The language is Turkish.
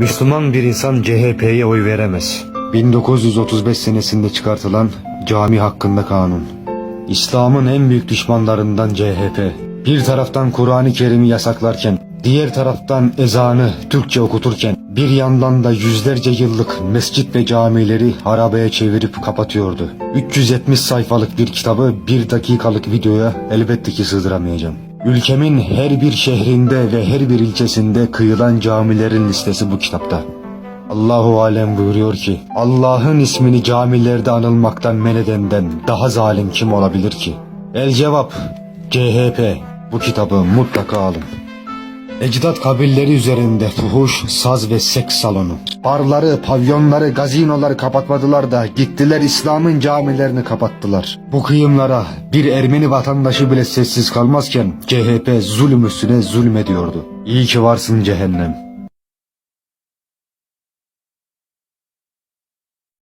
Müslüman bir insan CHP'ye oy veremez. 1935 senesinde çıkartılan cami hakkında kanun. İslam'ın en büyük düşmanlarından CHP. Bir taraftan Kur'an-ı Kerim'i yasaklarken, diğer taraftan ezanı Türkçe okuturken, bir yandan da yüzlerce yıllık mescit ve camileri harabeye çevirip kapatıyordu. 370 sayfalık bir kitabı bir dakikalık videoya elbette ki sığdıramayacağım. Ülkemin her bir şehrinde ve her bir ilçesinde kıyılan camilerin listesi bu kitapta. Allahu alem buyuruyor ki Allah'ın ismini camilerde anılmaktan men edenden daha zalim kim olabilir ki? El cevap CHP bu kitabı mutlaka alın. Ecdat kabilleri üzerinde fuhuş, saz ve seks salonu. Barları, pavyonları, gazinoları kapatmadılar da gittiler İslam'ın camilerini kapattılar. Bu kıyımlara bir Ermeni vatandaşı bile sessiz kalmazken CHP zulüm üstüne zulmediyordu. İyi ki varsın cehennem.